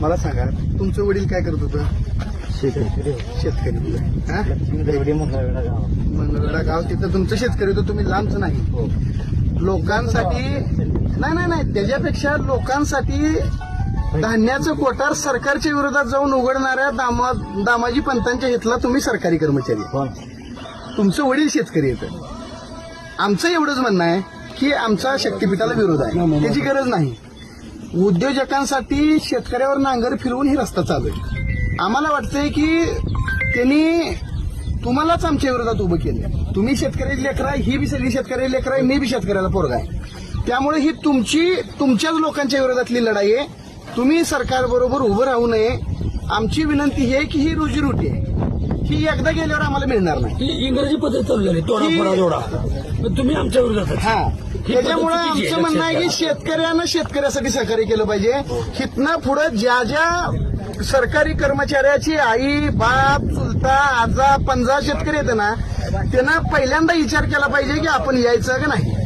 मला सांगा तुमचं वडील काय करत होतं? शेतकरी. शेतकरी. हा? गाव. तिथं तुमचं शेतकरी होतं तुम्ही लांबच नाही. हो. लोकांसाठी नाही नाही नाही त्याच्यापेक्षा लोकांसाठी धान्याचं कोठार सरकारच्या विरोधात जाऊन उघडणाऱ्या दामा दामाजी पंतांच्या हितला तुम्ही सरकारी कर्मचारी. कोण तुमचं वडील शेतकरी येतं आमचं एवढंच म्हणणं आहे की आमचा शक्तीपीठाला विरोध आहे. त्याची गरज नाही. उद्योजकांसाठी शेतकऱ्यावर नांगर फिरवून ही रस्ता चालू आहे. आम्हाला वाटतंय की त्यांनी तुम्हालाच आमच्या विरोधात उभं केलं तुम्ही शेतकरी लेकर आहे ही बी सगळी शेतकरी लेकर आहे मी बी शेतकऱ्याला पोरगा आहे. त्यामुळे ही तुमची तुमच्याच लोकांच्या विरोधातली लढाई आहे. तुम्ही सरकारबरोबर उभं राहू नये. आमची विनंती ही आहे की ही रोजीरोटी आहे. ही एकदा गेल्यावर आम्हाला मिळणार नाही. ही इंग्रजी पद्धत चालू झाली तोडा फोडा जोडा. तुम्ही आमच्या विरोधात आहे. हा. त्याच्यामुळे पद्धत चुकीची आहे, आमचं म्हणणं आहे की लक्षात शेतकऱ्यानं शेतकऱ्यासाठी सहकार्य केलं पाहिजे. हिथनं पुढे ज्या ज्या सरकारी कर्मचाऱ्याची आई बाप चुलता आजा पंजा शेतकरी येते ना त्यांना पहिल्यांदा विचार केला पाहिजे की आपण यायचं का नाही.